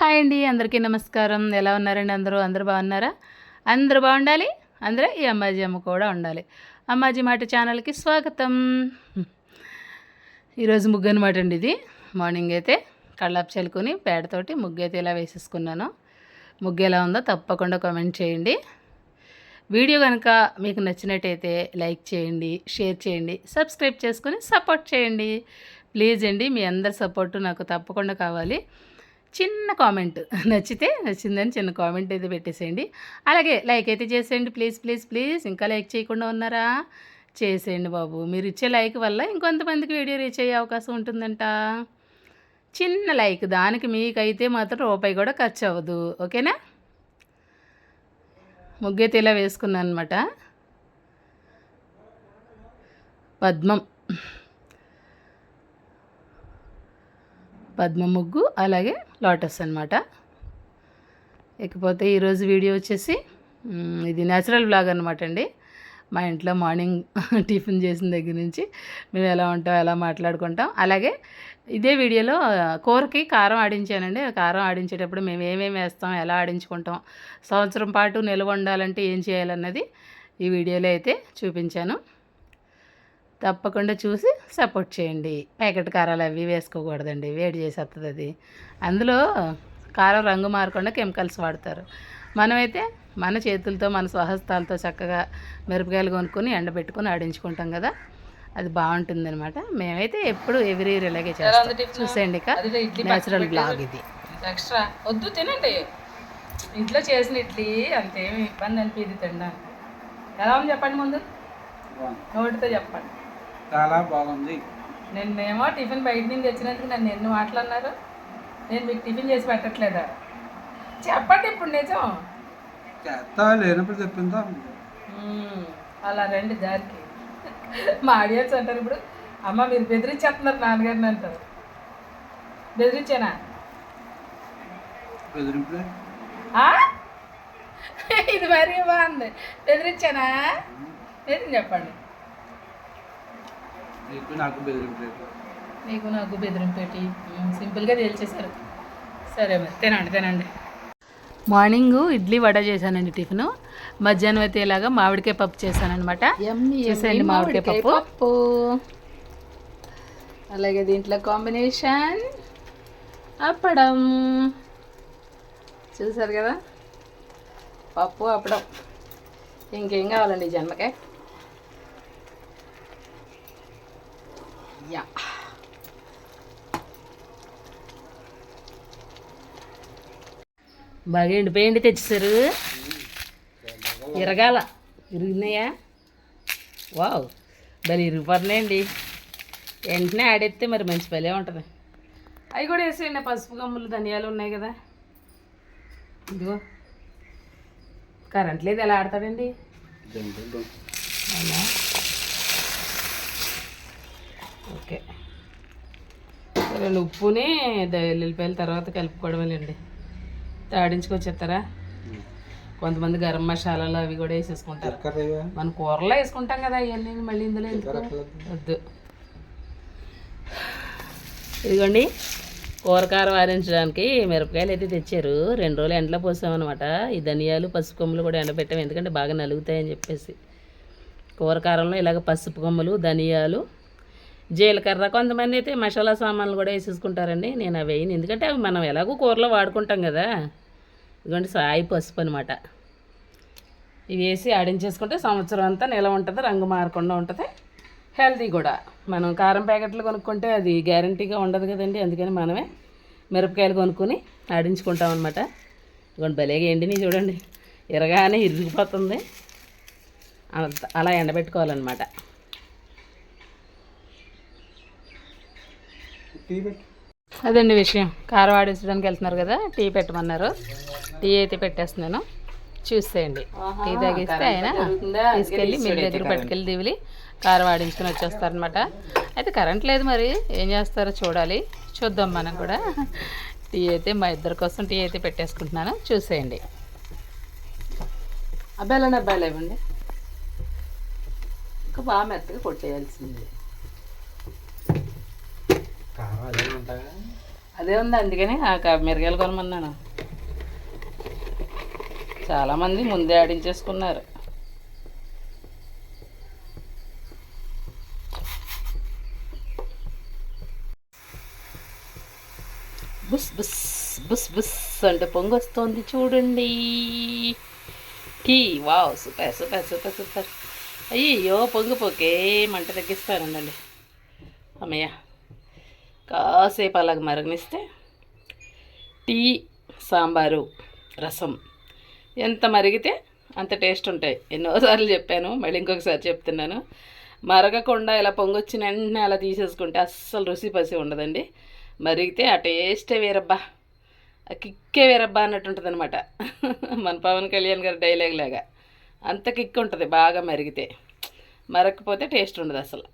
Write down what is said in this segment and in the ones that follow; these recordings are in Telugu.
హాయ్ అండి అందరికీ నమస్కారం. ఎలా ఉన్నారండి అందరూ? అందరూ బాగున్నారా? అందరూ బాగుండాలి? అందరూ ఈ అమ్మాజీ అమ్మ కూడా ఉండాలి. అమ్మాజీ మాట ఛానల్కి స్వాగతం. ఈరోజు ముగ్గు అనమాట అండి ఇది. మార్నింగ్ అయితే కళ్ళాపు చల్లుకొని పేడతోటి ముగ్గు అయితే ఇలా వేసేసుకున్నాను. ముగ్గు ఎలా ఉందో తప్పకుండా కామెంట్ చేయండి. వీడియో కనుక మీకు నచ్చినట్టయితే లైక్ చేయండి షేర్ చేయండి సబ్స్క్రైబ్ చేసుకొని సపోర్ట్ చేయండి. ప్లీజ్ అండి మీ అందరి సపోర్టు నాకు తప్పకుండా కావాలి. చిన్న కామెంట్. నచ్చితే నచ్చిందని చిన్న కామెంట్ అయితే పెట్టేసేయండి. అలాగే లైక్ అయితే చేసేయండి. Please please please. ఇంకా లైక్ చేయకుండా ఉన్నారా? చేసేయండి బాబు. మీరు ఇచ్చే లైక్ వల్ల ఇంకొంతమందికి వీడియో రీచ్ అయ్యే అవకాశం ఉంటుందంట. చిన్న లైక్ దానికి మీకైతే మాత్రం రూపాయి కూడా ఖర్చు అవ్వదు. ఓకేనా? ముగ్గైతే ఇలా వేసుకున్నాను అనమాట పద్మం. పద్మ ముగ్గు అలాగే లోటస్ అనమాట ఇకపోతే ఈరోజు వీడియో వచ్చేసి ఇది న్యాచురల్ బ్లాగ్ అనమాట అండి. మా ఇంట్లో మార్నింగ్ టిఫిన్ చేసిన దగ్గర నుంచి మేము ఎలా ఉంటాం ఎలా మాట్లాడుకుంటాం. అలాగే ఇదే వీడియోలో కూరకి కారం ఆడించానండి. కారం ఆడించేటప్పుడు మేము ఏమేమి వేస్తాం ఎలా ఆడించుకుంటాం సంవత్సరం పాటు నిల్వ ఉండాలంటే ఏం చేయాలన్నది ఈ వీడియోలో అయితే చూపించాను. తప్పకుండా చూసి సపోర్ట్ చేయండి. ప్యాకెట్ కారాలు అవి వేసుకోకూడదండి. వేడి చేసేస్తుంది అది. అందులో కారం రంగు మారకుండా కెమికల్స్ వాడతారు. మనమైతే మన చేతులతో మన స్వహస్తాలతో చక్కగా మిరపకాయలు కొనుక్కొని ఎండబెట్టుకొని ఆడించుకుంటాం కదా. అది బాగుంటుంది అనమాట మేమైతే ఎప్పుడు ఎవ్రీ ఇయర్ ఇలాగే చేస్తాం. చూసేయండి ఇక. న్యాచురల్ బ్లాగ్ ఇది. ఎక్స్ట్రా వద్దు తినండి. ఇంట్లో చేసిన ఇడ్లీ అంతేమి ఇబ్బంది అనిపించింది తినడానికి. ఎలా ఉంది చెప్పండి ముందు? నోటితో చెప్పండి. చాలా బాగుంది. నిన్నేమో టిఫిన్ బయట నుంచి తెచ్చినందుకు నన్ను ఎన్ని మాటలు అన్నారు? నేను మీకు టిఫిన్ చేసి పెట్టట్లేదా? చెప్పండి ఇప్పుడు నిజం. చేస్తా లేనప్పుడు చెప్పిందా. అలా రండి దారికి. మా ఆడియన్స్ అంటారు ఇప్పుడు అమ్మ మీరు బెదిరించేస్తున్నారు నాన్నగారిని అంటారు. బెదిరించానా? బెదిరింపులే? ఇది మరీ బాగుంది బెదిరించానా? నిజం చెప్పండి? నీకు నాకు బెదిరింపులే నీకు నాకు బెదిరింపేటి సింపుల్గా తేల్చేశారు. సరే మరి తినండి తినండి. మార్నింగ్ ఇడ్లీ వడ చేశానండి టిఫిన్. మధ్యాహ్నం అయితే ఇలాగా మామిడికాయ పప్పు చేశానమాట చేసేయండి మామిడికాయ పప్పు. అలాగే దీంట్లో కాంబినేషన్ అప్పడం. చూసారు కదా? పప్పు అప్పడం. ఇంకేం కావాలండి ఈ జన్మకాయ యా బాగా ఎండిపోయింది తెచ్చేసారు. ఇరగాల. ఇరిగినాయా? వావ్. భలే ఇరిగిపోతున్నాయండి. వెంటనే ఆడేస్తే మరి మంచి పలే ఉంటుంది. అవి కూడా వేసేయండి. పసుపు గమ్ములు ధనియాలు ఉన్నాయి కదా. ఇదిగో. కరెంట్ లేదు. ఎలా ఆడతాడండి? అవునా? ఓకే. రెండు ఉప్పుని ఎల్లుల్లిపాయల తర్వాత కలుపుకోవడమేనండి తాడించుకొచ్చేస్తారా? కొంతమంది గరం మసాలాలు అవి కూడా వేసేసుకుంటారు. మన కూరలో వేసుకుంటాం కదా అవన్నీ మళ్ళీ ఇందులో వద్దు. ఇదిగోండి కూరకారం ఆరించడానికి మిరపకాయలు అయితే తెచ్చారు. రెండు రోజులు ఎండలో పోసామన్నమాట. ఈ ధనియాలు పసుపు కొమ్ములు కూడా ఎండబెట్టాం ఎందుకంటే బాగా నలుగుతాయని చెప్పేసి. కూరకారంలో ఇలాగ పసుపు కొమ్ములు ధనియాలు జీలకర్ర కొంతమంది అయితే మసాలా సామాన్లు కూడా వేసేసుకుంటారండి. నేను అవి వేయను. ఎందుకంటే అవి మనం ఎలాగో కూరలో వాడుకుంటాం కదా. ఇదిగోండి సాయి పసుపు అనమాట ఇవి వేసి ఆడించేసుకుంటే సంవత్సరం అంతా నిలవ ఉంటుంది రంగు మారకుండా ఉంటుంది. హెల్తీ కూడా. మనం కారం ప్యాకెట్లు కొనుక్కుంటే అది గ్యారంటీగా ఉండదు కదండి. అందుకని మనమే మిరపకాయలు కొనుక్కొని ఆడించుకుంటాం అనమాట ఇదిగోండి భలేగా ఎండిని చూడండి. ఇరగానే ఇరిగిపోతుంది. అంత అలా ఎండబెట్టుకోవాలన్నమాట. టీ పెట్టి. అదండి విషయం. కారం ఆడించడానికి వెళ్తున్నారు కదా టీ పెట్టమన్నారు. టీ అయితే పెట్టేస్తున్నాను. చూసేయండి. టీ తాగిస్తే ఆయన తీసుకెళ్ళి మీ దగ్గర పట్టుకెళ్ళి దివిలి కారం ఆడించుకొని వచ్చేస్తారనమాట అయితే కరెంట్ లేదు మరి. ఏం చేస్తారో చూడాలి. చూద్దాం మనం కూడా. టీ అయితే మా ఇద్దరి కోసం టీ అయితే పెట్టేసుకుంటున్నాను. చూసేయండి. అబ్బాయిలని అబ్బాయిలు ఇవ్వండి. ఇంకా బాగా మెత్తగా కొట్టేయాల్సింది. అదే ఉంది అందుకని ఆ మిరగాయలు కొనమన్నాను. చాలామంది ముందే ఆడించేసుకున్నారు. బుస్ బుస్ బుస్ బుస్ అంటే పొంగు వస్తుంది చూడండి. Tea wow super super super super. అయ్యో పొంగు పోకే మంట తగ్గిస్తానండి అమ్మయ్య. కాసేపు అలాగ మరగనిస్తే టీ సాంబారు రసం ఎంత మరిగితే అంత టేస్ట్ ఉంటాయి. ఎన్నోసార్లు చెప్పాను మళ్ళీ ఇంకొకసారి చెప్తున్నాను. మరగకుండా ఇలా పొంగొచ్చిన వెంటనే అలా తీసేసుకుంటే అస్సలు రుచి పసి ఉండదండి. మరిగితే ఆ టేస్టే వేరబ్బా. ఆ కిక్కే వేరబ్బా అన్నట్టు ఉంటుంది అనమాట మన పవన్ కళ్యాణ్ గారి డైలాగ్ లాగా. అంత కిక్ ఉంటుంది బాగా మరిగితే. మరగకపోతే టేస్ట్ ఉండదు అసలు.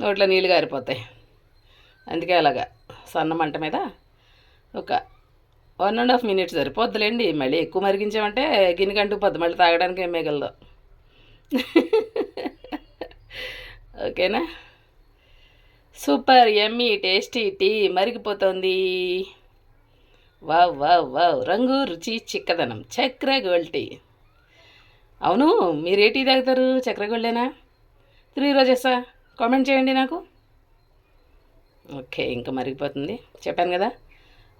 నోట్లో నీళ్ళు గారిపోతాయి. అందుకే అలాగా సన్న మంట మీద ఒక వన్ అండ్ హాఫ్ మినిట్స్ సరిపోద్దులేండి. మళ్ళీ ఎక్కువ మరిగించామంటే గిన్నెకంటూ పొద్దు మళ్ళీ తాగడానికి ఏం మిగలదు. ఓకేనా? Super yummy tasty tea మరిగిపోతుంది. Wow wow wow. రంగు రుచి చిక్కదనం. Chakra gold tea. అవును మీరు ఏ టీ తాగుతారు? చక్ర గోల్డేనా? త్రీ రోజెసా కామెంట్ చేయండి నాకు. ఓకే ఇంకా మరిగిపోతుంది. చెప్పాను కదా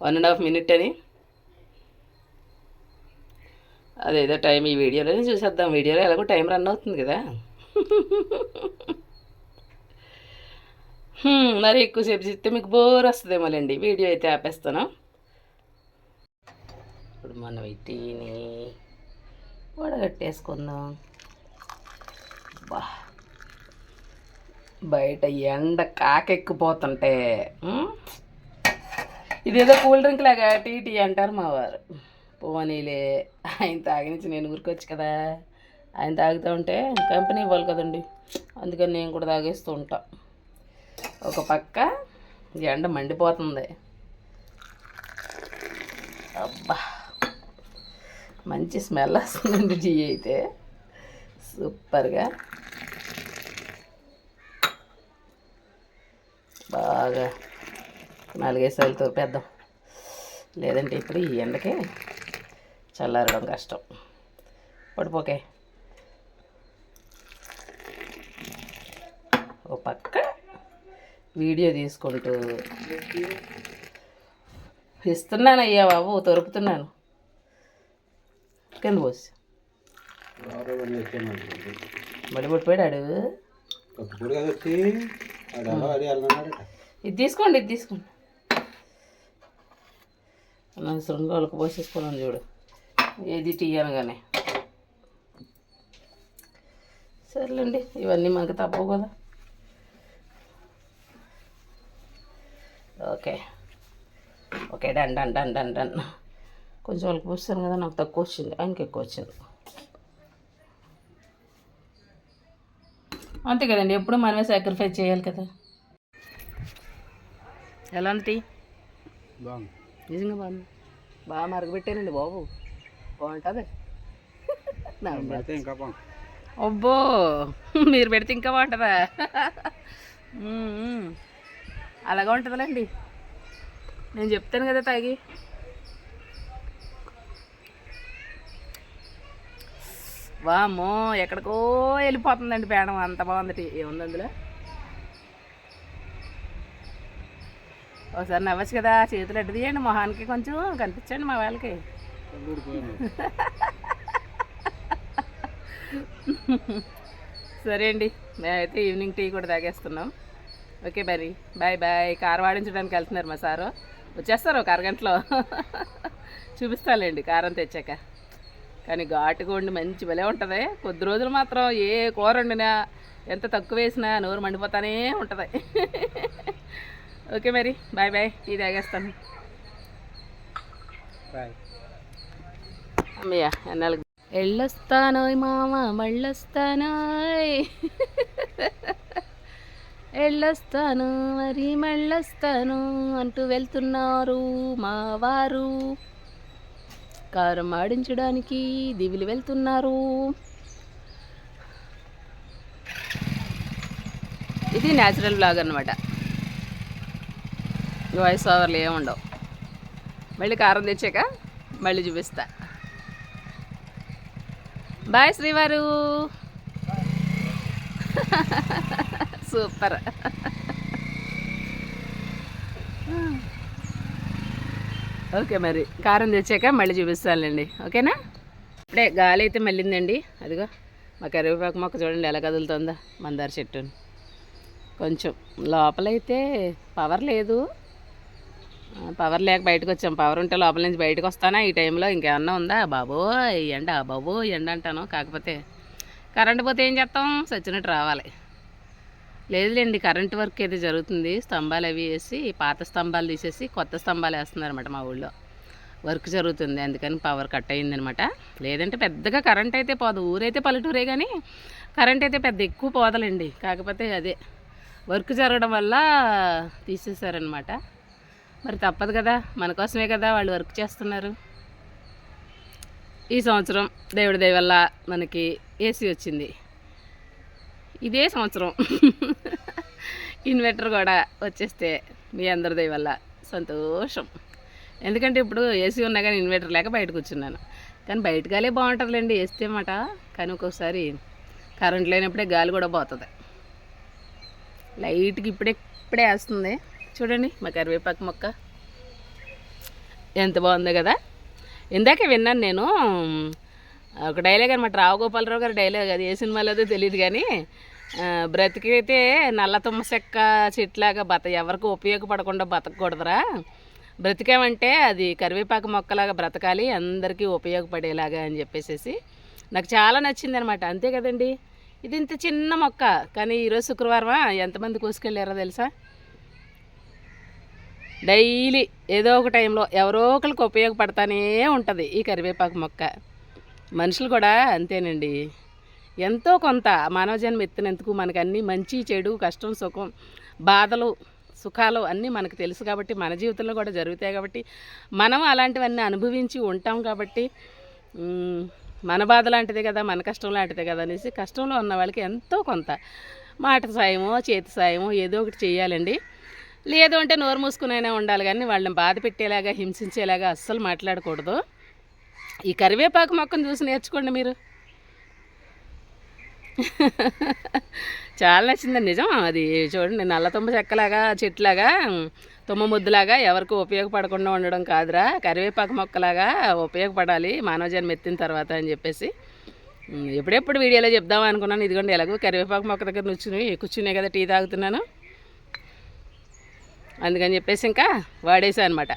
వన్ అండ్ హాఫ్ మినిట్ అని. అదేదో టైం ఈ వీడియోలోనే చూసేద్దాం. వీడియోలో ఎలాగో టైం రన్ అవుతుంది కదా. మరి ఎక్కువసేపు చెప్తే మీకు బోర్ వస్తుందేమోలేండి వీడియో అయితే ఆపేస్తాను. ఇప్పుడు మనం ఈ టీని వడగట్టేసుకుందాం. బా. బయట ఎండ కాకెక్కిపోతుంటే ఇదేదో కూల్ డ్రింక్ లాగా టీ టీ అంటారు మా వారు. పోనీలే ఆయన తాగినించి నేను ఊరుకోవచ్చు కదా. ఆయన తాగుతూ ఉంటే కంపెనీ ఇవ్వాలి కదండి. అందుకని నేను కూడా తాగేస్తూ ఉంటా. ఒక పక్క ఎండ మండిపోతుంది. అబ్బా మంచి స్మెల్ వస్తుందండి టీ అయితే. సూపర్గా. బాగా నాలుగైదు తోపేద్దాం లేదంటే ఇప్పుడు ఈ ఎండకి చల్లారడం కష్టం. పడిపోకే. ఓ పక్క వీడియో తీసుకుంటూ ఇస్తున్నాను అయ్యా బాబు తొరుకుతున్నాను కింద పోసి. బడి పడిపోయాడు ఇది తీసుకోండి ఇది తీసుకోండి. నాకు రెండు రోజులకు పోసేసుకున్నాను చూడు. ఏది తీయనగానే సర్లేండి ఇవన్నీ మనకు తప్పవు కదా. Okay. Okay done done done done done. కొంచెం వాళ్ళకి పోస్తాను కదా నాకు తక్కువ వచ్చింది. ఆయనకి ఎక్కువ వచ్చింది. అంతే కదండి ఎప్పుడు మనమే సాక్రిఫైస్ చేయాలి కదా. ఎలా ఉంది టీ? నిజంగా బాగుంది. బాగా మరగబెట్టానండి బాబు. బాగుంటుంది. అబ్బో మీరు పెడితే ఇంకా బాగుంటుందా. అలాగా ఉంటుందిలేండి. నేను చెప్తాను కదా తాగి. వామ్మో ఎక్కడికో వెళ్ళిపోతుందండి పేడం. అంత బాగుంది టీ ఏముంది అందులో? ఒకసారి నవ్వచ్చు కదా చేతులు అడ్డు తీయండి మొహానికి కొంచెం కనిపించండి మా వాళ్ళకి. సరే అండి మేమైతే ఈవినింగ్ టీ కూడా తాగేస్తున్నాం. ఓకే మరి బాయ్ బాయ్. కార్ వాడించడానికి వెళ్తున్నారు మా సారు. వచ్చేస్తారు ఒక అరగంటలో. చూపిస్తానులేండి కారం తెచ్చాక. కానీ ఘాటుగా ఉండి మంచి భలే ఉంటుంది. కొద్ది రోజులు మాత్రం ఏ కూర వండినా ఎంత తక్కువ వేసినా నోరు మండిపోతానే ఉంటుంది. ఓకే మరి బాయ్ బాయ్. టీ తాగేస్తాను. బాయ్. అమ్మయ్య ఎన్నాళ్ళు ఎళ్ళొస్తాను మామ మళ్ళొస్తాను ఎళ్ళొస్తాను మరి మళ్ళొస్తాను అంటూ వెళ్తున్నారు మా వారు. కారం ఆడించడానికి దివిలు వెళ్తున్నారు. ఇది న్యాచురల్ బ్లాగ్ అనమాట వాయిస్ ఓవర్లు ఏమి ఉండవు మళ్ళీ కారం తెచ్చాక మళ్ళీ చూపిస్తా. బాయ్ శ్రీవారు. సూపర్ ఓకే మరి కారం తెచ్చాక మళ్ళీ చూపిస్తానులేండి. ఓకేనా? ఇప్పుడే గాలి అయితే మళ్ళీందండి. అదిగో మా కరివేపాకు మొక్క చూడండి ఎలా కదులుతుందో మందార చెట్టుని. కొంచెం లోపలైతే పవర్ లేదు. పవర్ లేక బయటకు వచ్చాం. పవర్ ఉంటే లోపల నుంచి బయటకు వస్తానా? ఈ టైంలో ఇంకేమన్నా ఉందా? బాబో ఎండ బాబో ఎండ అంటాను. కాకపోతే కరెంట్ పోతే ఏం చేస్తాం? సచ్చినట్టు రావాలి. లేదులేండి కరెంట్ వర్క్ అయితే జరుగుతుంది. స్తంభాలు అవి వేసి పాత స్తంభాలు తీసేసి కొత్త స్తంభాలు వేస్తున్నారన్నమాట మా ఊళ్ళో. వర్క్ జరుగుతుంది అందుకని పవర్ కట్ అయిందనమాట లేదంటే పెద్దగా కరెంట్ అయితే పోదు. ఊరైతే పల్లెటూరే కానీ కరెంట్ అయితే పెద్ద ఎక్కువ పోదలండి. కాకపోతే అదే వర్క్ జరగడం వల్ల తీసేశారనమాట మరి తప్పదు కదా మన కోసమే కదా వాళ్ళు వర్క్ చేస్తున్నారు. ఈ సంవత్సరం దేవుడి దయ వల్ల మనకి ఏసీ వచ్చింది. ఇదే సంవత్సరం. ఇన్వర్టర్ కూడా వచ్చేస్తే మీ అందరిది వల్ల సంతోషం. ఎందుకంటే ఇప్పుడు ఏసీ ఉన్నా కానీ ఇన్వర్టర్ లేక బయట కూర్చున్నాను. కానీ బయట గాలే బాగుంటుందిలేండి వేస్తే మాట. కానీ ఒక్కొక్కసారి కరెంట్ లేనప్పుడే గాలి కూడా పోతుంది. లైట్కి ఇప్పుడే ఇప్పుడే వేస్తుంది. చూడండి మా కరివేపాకు మొక్క. ఎంత బాగుందో కదా. ఇందాకే విన్నాను నేను ఒక డైలాగ్ అనమాట రావు గోపాలరావు గారి డైలాగ్ అది. ఏ సినిమాలో తెలియదు కానీ బ్రతికైతే నల్ల తుమ్మ చెక్క చెట్లాగా బత ఎవరికి ఉపయోగపడకుండా బతకూడదురా బ్రతికామంటే అది కరివేపాకు మొక్కలాగా బ్రతకాలి అందరికీ ఉపయోగపడేలాగా అని చెప్పేసి నాకు చాలా నచ్చింది అనమాట అంతే కదండి? ఇది ఇంత చిన్న మొక్క కానీ ఈరోజు శుక్రవారమా? ఎంతమంది కోసుకెళ్ళారో తెలుసా? డైలీ ఏదో ఒక టైంలో ఎవరో ఒకరికి ఉపయోగపడతానే ఉంటుంది ఈ కరివేపాకు మొక్క. మనుషులు కూడా అంతేనండి. ఎంతో కొంత మానవ జన్మ ఎత్తినందుకు మనకు అన్నీ మంచి చెడు కష్టం సుఖం బాధలు సుఖాలు అన్నీ మనకు తెలుసు కాబట్టి మన జీవితంలో కూడా జరుగుతాయి కాబట్టి మనం అలాంటివన్నీ అనుభవించి ఉంటాం కాబట్టి మన బాధ లాంటిదే కదా మన కష్టం లాంటిదే కదా అనేసి కష్టంలో ఉన్న వాళ్ళకి ఎంతో కొంత మాట సాయమో చేతి సాయమో ఏదో ఒకటి చేయాలండి లేదు అంటే నోరు మూసుకునైనా ఉండాలి కానీ వాళ్ళని బాధ పెట్టేలాగా హింసించేలాగా అస్సలు మాట్లాడకూడదు. ఈ కరివేపాకు మొక్కను చూసి నేర్చుకోండి మీరు. చాలా నచ్చింది నిజం. అది చూడండి నల్ల తుమ్మ చెక్కలాగా చెట్లాగా తుమ్మ ముద్దులాగా ఎవరికి ఉపయోగపడకుండా ఉండడం కాదురా. కరివేపాకు మొక్కలాగా ఉపయోగపడాలి మానవ జన్మ ఎత్తిన తర్వాత అని చెప్పేసి. ఎప్పుడెప్పుడు వీడియోలో చెప్దాం అనుకున్నాను. ఇదిగోండి ఎలాగో కరివేపాకు మొక్క దగ్గర కూర్చుని కూర్చునే కదా టీ తాగుతున్నాను. అందుకని చెప్పేసి ఇంకా వాడేసా అనమాట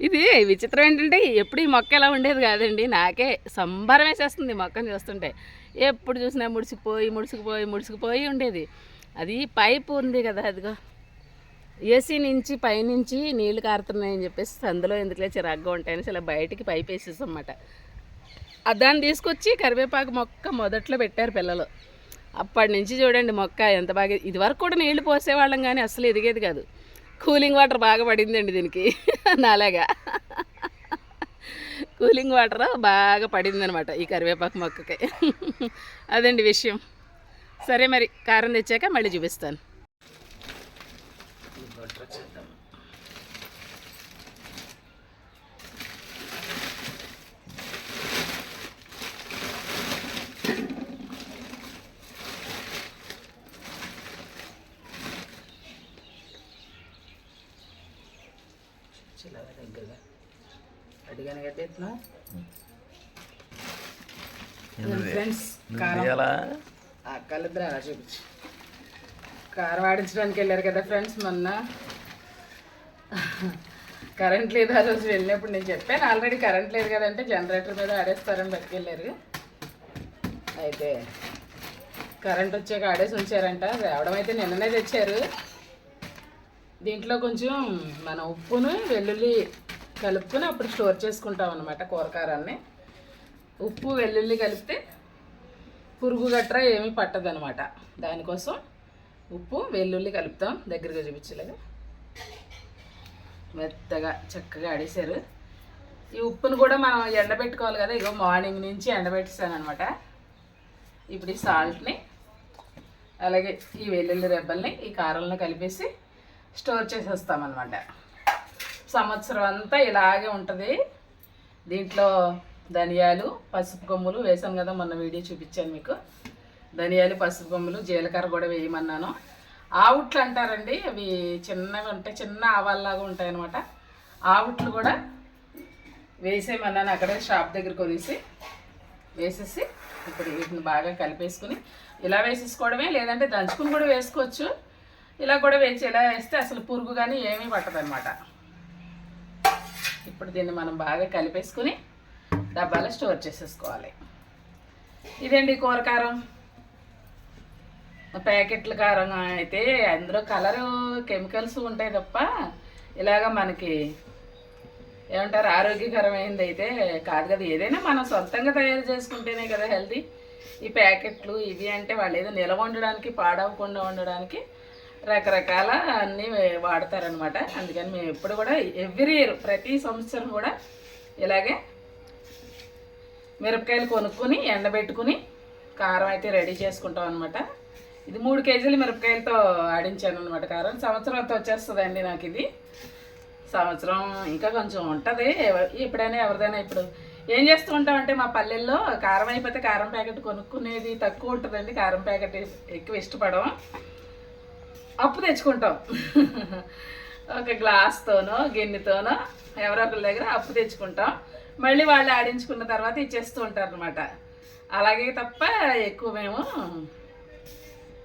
ఇది విచిత్రం ఏంటంటే ఎప్పుడు ఈ మొక్క ఎలా ఉండేది కాదండి. నాకే సంబరం వేసేస్తుంది మొక్కను చూస్తుంటే. ఎప్పుడు చూసినా ముడిసిపోయి ముడిసిపోయి ముడిసిపోయి ఉండేది. అది పైపు ఉంది కదా అదిగో. ఏసీ నుంచి పైనుంచి నీళ్ళు కారుతున్నాయని చెప్పేసి అందులో ఎందుకులే చిరాగ్గా ఉంటాయని ఇలా బయటికి పైప్ వేసేసమాట దాన్ని తీసుకొచ్చి కరివేపాకు మొక్క మొదట్లో పెట్టారు పిల్లలు. అప్పటి నుంచి చూడండి మొక్క ఎంత బాగా ఇదివరకు కూడా నీళ్ళు పోసేవాళ్ళం కానీ అసలు ఎదిగేది కాదు. కూలింగ్ వాటర్ బాగా పడిందండి దీనికి. నాలాగా. కూలింగ్ వాటర్ బాగా పడిందనమాట ఈ కరివేపాకు మొక్కకి. అదండి విషయం. సరే మరి కారం తెచ్చాక మళ్ళీ చూపిస్తాను దగ్గరగా కదా ఫ్రెండ్స్ కారం. కలిద్దరు చూపించు. కారం ఆడించడానికి వెళ్ళారు కదా ఫ్రెండ్స్ మొన్న. కరెంట్ లేదు ఆ రోజు వెళ్ళినప్పుడు నేను చెప్పాను ఆల్రెడీ కరెంట్ లేదు కదంటే జనరేటర్ మీద ఆడేస్తారని పట్టుకెళ్ళారు అయితే కరెంట్ వచ్చాక ఆడేసి ఉంచారంట. రావడం అయితే నిన్ననే తెచ్చారు. దీంట్లో కొంచెం మన ఉప్పును వెల్లుల్లి కలుపుకొని అప్పుడు స్టోర్ చేసుకుంటాం అనమాట కూరకారాన్ని ఉప్పు వెల్లుల్లి కలిపితే పురుగు గట్రా ఏమీ పట్టదనమాట దానికోసం ఉప్పు వెల్లుల్లి కలుపుతాం దగ్గరగా చూపించలేదు. మెత్తగా చక్కగా ఆడేశారు ఈ ఉప్పును కూడా మనం ఎండబెట్టుకోవాలి కదా ఇగో మార్నింగ్ నుంచి ఎండబెట్టేసాను అనమాట ఇప్పుడు ఈ సాల్ట్ని అలాగే ఈ వెల్లుల్లి రెబ్బల్ని ఈ కారంలో కలిపేసి స్టోర్ చేసేస్తామన్నమాట. సంవత్సరం అంతా ఇలాగే ఉంటుంది. దీంట్లో ధనియాలు పసుపు కొమ్ములు వేసాను కదా మొన్న వీడియో చూపించాను మీకు. ధనియాలు పసుపు కొమ్ములు జీలకర్ర కూడా వేయమన్నాను. ఆవుట్లు అంటారండి అవి చిన్నవి ఉంటాయి చిన్న ఆవాల్లాగా ఉంటాయి అనమాట ఆవుట్లు కూడా వేసేయమన్నాను అక్కడే షాప్ దగ్గర కొనేసి వేసేసి ఇప్పుడు వీటిని బాగా కలిపేసుకుని ఇలా వేసేసుకోవడమే లేదంటే దంచుకుని కూడా వేసుకోవచ్చు. ఇలా కూడా వేసి ఇలా వేస్తే అసలు పురుగు కానీ ఏమీ పట్టదనమాట ఇప్పుడు దీన్ని మనం బాగా కలిపేసుకుని డబ్బాలో స్టోర్ చేసేసుకోవాలి. ఇదండి కూర కారం? ప్యాకెట్ల కారం అయితే అందులో కలరు కెమికల్స్ ఉంటాయి తప్ప ఇలాగ మనకి ఏమంటారు ఆరోగ్యకరమైనది అయితే కాదు కదా. ఏదైనా మనం సొంతంగా తయారు చేసుకుంటేనే కదా హెల్తీ. ఈ ప్యాకెట్లు ఇవి అంటే వాళ్ళు ఏదో నిలవ ఉండడానికి పాడవకుండా ఉండడానికి రకరకాల అన్నీ వాడతారనమాట అందుకని మేము ఎప్పుడు కూడా ఎవ్రీ ఇయర్ ప్రతి సంవత్సరం కూడా ఇలాగే మిరపకాయలు కొనుక్కొని ఎండబెట్టుకుని కారం అయితే రెడీ చేసుకుంటాం అనమాట ఇది మూడు కేజీలు మిరపకాయలతో ఆడించాను అనమాట కారం సంవత్సరం అంతా వచ్చేస్తుందండి నాకు ఇది. సంవత్సరం ఇంకా కొంచెం ఉంటుంది. ఎప్పుడైనా ఎవరిదైనా ఇప్పుడు ఏం చేస్తూ ఉంటామంటే మా పల్లెల్లో కారం అయిపోతే కారం ప్యాకెట్ కొనుక్కునేది తక్కువ ఉంటుందండి. కారం ప్యాకెట్ ఎక్కువ ఇష్టపడం అప్పు తెచ్చుకుంటాం. ఒక గ్లాస్తోనో గిన్నెతోనో ఎవరో ఒకరి దగ్గర అప్పు తెచ్చుకుంటాం. మళ్ళీ వాళ్ళు ఆడించుకున్న తర్వాత ఇచ్చేస్తూ ఉంటారు అనమాట అలాగే తప్ప ఎక్కువ మేము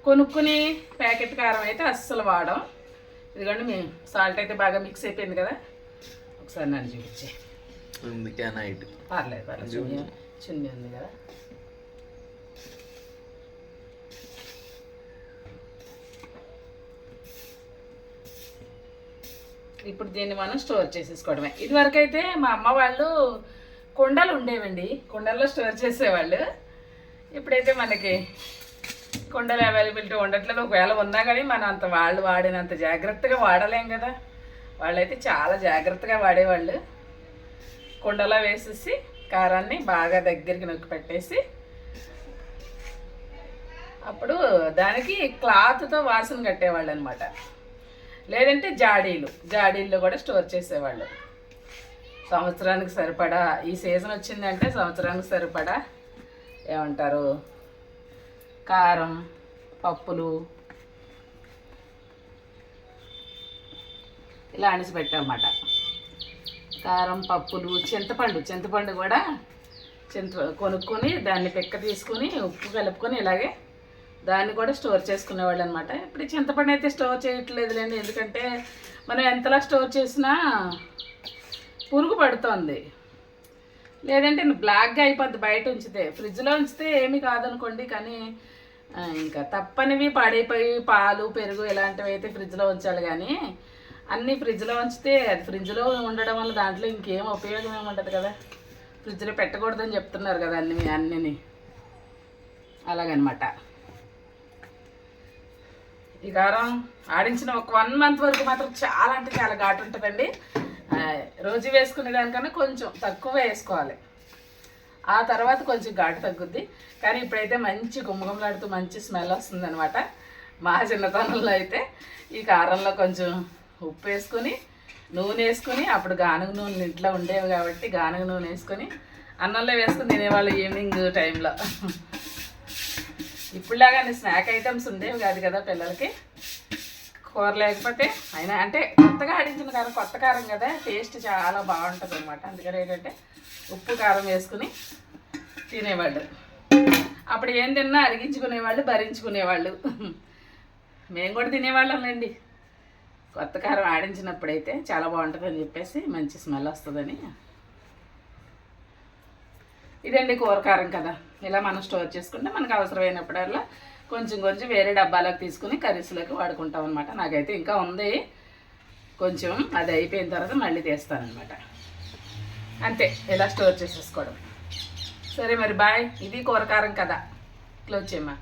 కొనుక్కుని ప్యాకెట్ కారం అయితే అస్సలు వాడం. ఇదిగోండి మేము సాల్ట్ అయితే బాగా మిక్స్ అయిపోయింది కదా. ఒకసారి నన్ను చూపించే. పర్లేదు పర్లేదు. చున్నీ ఉంది కదా. ఇప్పుడు దీన్ని మనం స్టోర్ చేసేసుకోవడమే. ఇదివరకు అయితే మా అమ్మ వాళ్ళు కుండలు ఉండేవండి. కుండల్లో స్టోర్ చేసేవాళ్ళు. ఇప్పుడైతే మనకి కుండలు అవైలబిలిటీ ఉండట్లేదు. ఒకవేళ ఉన్నా కానీ మనం అంత వాళ్ళు వాడినంత జాగ్రత్తగా వాడలేం కదా. వాళ్ళైతే చాలా జాగ్రత్తగా వాడేవాళ్ళు. కుండలో వేసేసి కారాన్ని బాగా దగ్గరికి నొక్కి పెట్టేసి అప్పుడు దానికి క్లాత్తో వాసన కట్టేవాళ్ళు అనమాట లేదంటే జాడీలు. జాడీల్లో కూడా స్టోర్ చేసేవాళ్ళు. సంవత్సరానికి సరిపడా ఈ సీజన్ వచ్చిందంటే సంవత్సరానికి సరిపడా ఏమంటారు? కారం పప్పులు ఇలా అనిసి పెట్టామన్నమాట. కారం పప్పులు చింతపండు. చింతపండు కూడా చింత కొనుక్కొని దాన్ని పిక్క తీసుకొని ఉప్పు కలుపుకొని ఇలాగే దాన్ని కూడా స్టోర్ చేసుకునేవాళ్ళు అనమాట ఇప్పుడు చింతపండు అయితే స్టోర్ చేయట్లేదులేండి. ఎందుకంటే మనం ఎంతలా స్టోర్ చేసినా పురుగు పడుతోంది. లేదంటే బ్లాక్గా అయిపోద్ది బయట ఉంచితే. ఫ్రిడ్జ్లో ఉంచితే ఏమీ కాదనుకోండి కానీ ఇంకా తప్పనివి పాడైపోయి పాలు పెరుగు ఇలాంటివి అయితే ఫ్రిడ్జ్లో ఉంచాలి కానీ అన్నీ ఫ్రిడ్జ్లో ఉంచితే అది ఫ్రిడ్జ్లో ఉండడం వల్ల దాంట్లో ఇంకేం ఉపయోగం ఏమి కదా. ఫ్రిడ్జ్లో పెట్టకూడదని చెప్తున్నారు కదా అన్ని అన్నిని. అలాగనమాట. ఈ కారం ఆడించిన ఒక వన్ మంత్ వరకు మాత్రం చాలా అంటే చాలా ఘాటు ఉంటుందండి. రోజు వేసుకునే దానికన్నా కొంచెం తక్కువ వేసుకోవాలి. ఆ తర్వాత కొంచెం ఘాటు తగ్గుద్ది. కానీ ఇప్పుడైతే మంచి గుమ్మగుమ్మలాడుతూ మంచి స్మెల్ వస్తుందన్నమాట. మా చిన్నతనంలో అయితే ఈ కారంలో కొంచెం ఉప్పు వేసుకొని నూనె వేసుకొని అప్పుడు గానుగ నూనె ఇంట్లో ఉండేవి కాబట్టి గానుగ నూనె వేసుకొని అన్నంలో వేసుకుని తినేవాళ్ళు ఈవినింగ్ టైంలో ఇప్పుడులాగా స్నాక్ ఐటమ్స్ ఉండేవి కాదు కదా పిల్లలకి. కూర లేకపోతే అయినా అంటే కొత్తగా ఆడించిన కారం కొత్త కారం కదా టేస్ట్ చాలా బాగుంటుంది అనమాట అందుకని ఏంటంటే ఉప్పు కారం వేసుకుని తినేవాళ్ళు. అప్పుడు ఏం తిన్నా అరిగించుకునేవాళ్ళు భరించుకునేవాళ్ళు. మేము కూడా తినేవాళ్ళంలేండి కొత్త కారం ఆడించినప్పుడైతే చాలా బాగుంటుందని చెప్పేసి మంచి స్మెల్ వస్తుందని. ఇదండి కూర కారం కదా. ఇలా మనం స్టోర్ చేసుకుంటే మనకు అవసరమైనప్పుడల్లా కొంచెం కొంచెం వేరే డబ్బాలకు తీసుకుని కర్రీస్లోకి వాడుకుంటాం అనమాట నాకైతే ఇంకా ఉంది. కొంచెం అది అయిపోయిన తర్వాత మళ్ళీ తీస్తానమాట అంతే ఇలా స్టోర్ చేసేసుకోవడం. సరే మరి బాయ్. ఇది కూరకారం కదా క్లోజ్ చేయమ్మా.